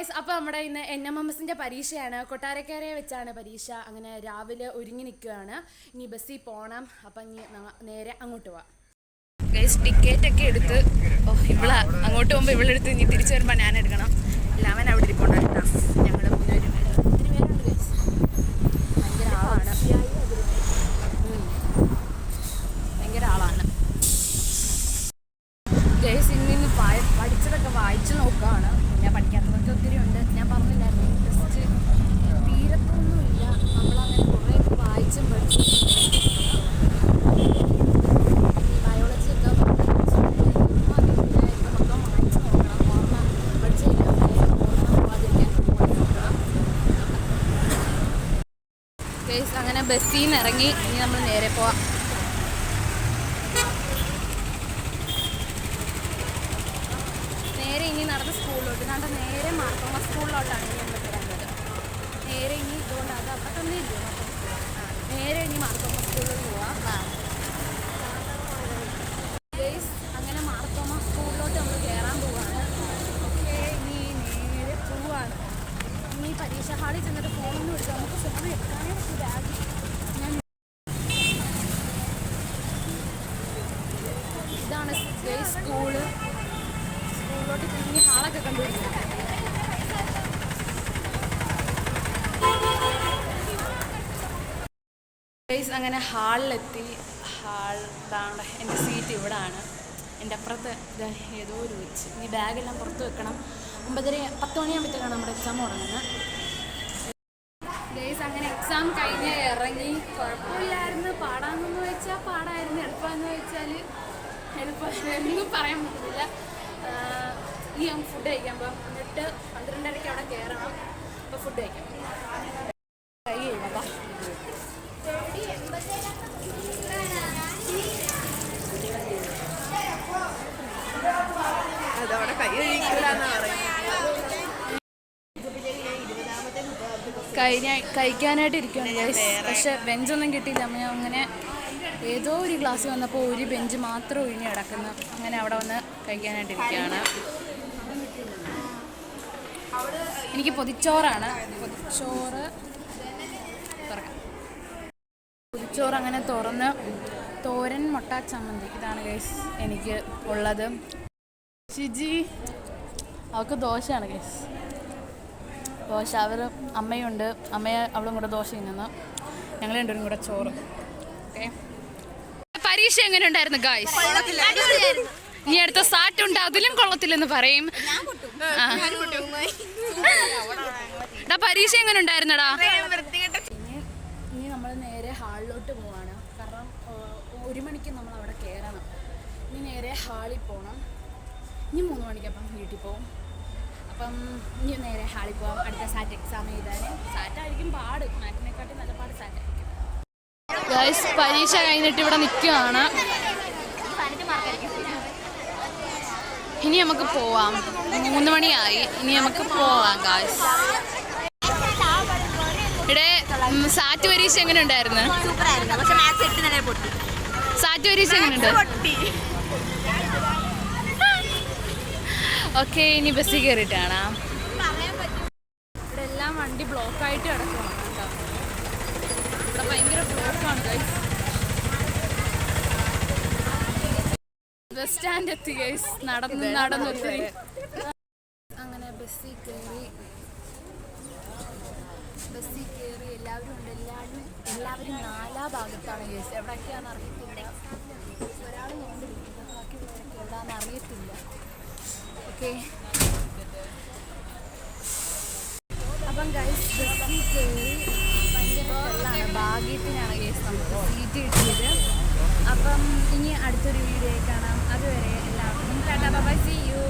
ഇവിടെ ഇന്ന് N M M എസിന്റെ പരീക്ഷയാണ്. കൊട്ടാരക്കരയെ വെച്ചാണ് പരീക്ഷ. അങ്ങനെ രാവിലെ ഒരുങ്ങി നിൽക്കുകയാണ്. ഇനി ബസ്സിൽ പോകണം അപ്പം ഇനി നേരെ അങ്ങോട്ട് പോവാം. ഗൈസ് ടിക്കറ്റ് ഒക്കെ എടുത്ത് ഓ ഇവള അങ്ങോട്ട് പോകുമ്പോൾ ഇവളെടുത്ത് ഇനി തിരിച്ചു വരുമ്പോൾ ഞാൻ എടുക്കണം. ലെവൻ അവിടെ കേട്ടോ ഞങ്ങൾ ഗൈസ് ഭയങ്കര ആളാണ്. ഭയങ്കര ആളാണ്. ഗൈസ് ഇന്ന് ഇന്ന് പഠിച്ചതൊക്കെ വായിച്ചു നോക്കുകയാണ് ഒത്തിരി ഉണ്ട്. ഞാൻ പറഞ്ഞില്ലായിരുന്നു. ടെസ്റ്റ് തീരത്തൊന്നുമില്ല. നമ്മളങ്ങനെ കുറേ വായിച്ചും പഠിച്ചും അങ്ങനെ ബസ്സിൽ നിന്ന് ഇറങ്ങി ഇനി നമ്മൾ നേരെ പോവാം നേരെ ഇനി നടന്ന് സ്കൂളിലോട്ട്. നടന്ന നേരെ മാർത്തോമ സ്കൂളിലോട്ടാണ് ഇനി നമ്മൾ വരേണ്ടത് നേരെ ഇനി ഇതുകൊണ്ട് അത് അവിടെ തന്നെ ഇല്ലേ നേരെ ഇനി മാർത്തോമ സ്കൂളിൽ പോവാം ഗൈസ് അങ്ങനെ മാർത്തോമ സ്കൂളിലോട്ട് നമ്മൾ കയറാൻ പോവാണ് ഓക്കെ ഇനി നേരെ പോവാണ് ഇനി പരീക്ഷ ഹാളിൽ ചെന്നിട്ട് ഫോണൊന്നും എടുക്കാം നമുക്ക് ഫോൺ എടുക്കാനേ പറ്റൂ ബാഗ് ഞാൻ ഇതാണ് ഗൈസ് സ്കൂൾ സ്കൂളിലോട്ട് ഇനി ഹാളൊക്കെ കണ്ടുപിടിക്കാം ഗൈസ് അങ്ങനെ ഹാളിലെത്തി. ഹാൾ ഇതാണ് എന്റെ സീറ്റ് ഇവിടാണ്. എന്റെ അപ്പുറത്ത് ഏതോ ഒരു വെച്ച്. ഈ ബാഗെല്ലാം പുറത്ത് വെക്കണം. ഒമ്പതര പത്ത് മണിയാകുമ്പോഴത്തേക്കാണ് നമ്മുടെ എക്സാം തുടങ്ങുന്നത്. ഗൈസ് അങ്ങനെ എക്സാം കഴിഞ്ഞ് ഇറങ്ങി. കുഴപ്പമില്ലായിരുന്നു. പാടാമെന്ന് വെച്ചാൽ പാടായിരുന്നു. എളുപ്പമെന്ന് വെച്ചാൽ എളുപ്പം. ഒന്നും പറയാൻ പറ്റില്ല ഈ ഫുഡ് കഴിക്കാൻ പോകാം എന്നിട്ട് പന്ത്രണ്ടരയ്ക്ക് അവിടെ കയറണം. അപ്പോൾ ഫുഡ് കഴിക്കാം. കഴിഞ്ഞ കഴിക്കാനായിട്ട് ഇരിക്കുകയാണ് ഗൈസ് പക്ഷെ ബെഞ്ചൊന്നും കിട്ടിയില്ല. അമ്മ അങ്ങനെ ഏതോ ഒരു ക്ലാസ് വന്നപ്പോൾ ഒരു ബെഞ്ച് മാത്രം ഒഴിഞ്ഞ് കിടക്കുന്നു. അങ്ങനെ അവിടെ വന്ന് കഴിക്കാനായിട്ട് ഇരിക്കുകയാണ്. എനിക്ക് പൊതിച്ചോറാണ്. പൊതിച്ചോറ് തുറക്കാം. പൊതിച്ചോറ് അങ്ങനെ തുറന്ന് തോരൻ മുട്ട ചമ്മന്തി ഇതാണ് ഗൈസ് എനിക്ക് ഉള്ളത്. ഷിജി അവൾക്ക് ദോശയാണ് ഗൈസ് ദോശ അവർ അമ്മയുണ്ട്. അമ്മയെ അവളും കൂടെ ദോശ തിന്നുന്നു ഞങ്ങൾ രണ്ടുപേരും കൂടെ ചോറ്. ഓക്കെ. പരീക്ഷ എങ്ങനെ ഉണ്ടായിരുന്നു ഗായ്സ് ഇനി അടുത്ത സാറ്റ് ഉണ്ട് അതിലും കൊള്ളത്തില്ലെന്ന് പറയും. പരീക്ഷ എങ്ങനെ ഉണ്ടായിരുന്നടാ ഇനി ഇനി നമ്മൾ നേരെ ഹാളിലോട്ട് പോവാണ്. കാരണം ഒരു മണിക്ക് നമ്മൾ അവിടെ കയറണം ഇനി നേരെ ഹാളിൽ പോകണം ഇനി മൂന്ന് മണിക്ക് അപ്പം വീട്ടിൽ പോകും അപ്പം ഇനി നേരെ ഹാളിൽ പോകാം അടുത്ത സാറ്റ് എക്സാം എഴുതാൻ. സാറ്റായിരിക്കും പാട്. മാറ്റിനെക്കാട്ടി നല്ല പാട് സാറ്റായിരിക്കും ഗൈസ് പരീക്ഷ കഴിഞ്ഞിട്ട് ഇവിടെ നിൽക്കുകയാണ് ഇനി നമുക്ക് പോവാം. മൂന്ന് മണിയായി. ഇനി നമുക്ക് പോവാം ഗായ്സ് ഇവിടെ സാറ്റ് പരീക്ഷ എങ്ങനെ ഉണ്ടായിരുന്നു? സാറ്റ് പരീക്ഷ എങ്ങനെയുണ്ട് ഓക്കെ ഇനി ബസ്സിൽ കയറിയിട്ടാണ് ഇവിടെ എല്ലാം വണ്ടി ബ്ലോക്കായിട്ട് കിടക്കുവാണ് കേട്ടോ. ഇവിടെ ഭയങ്കര ബ്ലോക്കാണ് ഗൈസ് ബസ് സ്റ്റാൻഡ് എത്തി ഗൈസ് നടന്ന് നടന്നു അങ്ങനെ ബസ്സിൽ കയറി ബസ്സിൽ കയറി എല്ലാവരും ഉണ്ട്. എല്ലാവരും എല്ലാവരും നാലാ ഭാഗത്താണ് ഗൈസ് എവിടെയൊക്കെയാണെന്ന് അറിയത്തില്ല. ഒരാൾ നോക്കി ബാക്കി എവിടെയാണെന്ന് അറിയത്തില്ല. ഓക്കെ അപ്പം ഗൈസ് ബസ്സിൽ കയറി ഭയങ്കര വെള്ളമാണ് ഭാഗ്യത്തിനാണ് ഗൈസ് നമുക്ക് സീറ്റ് കിട്ടിയത്. അപ്പം ഇനി അടുത്തൊരു വീഡിയോ കാണാം. അതുവരെ എല്ലാവർക്കും ടാറ്റാ ബൈ സി യു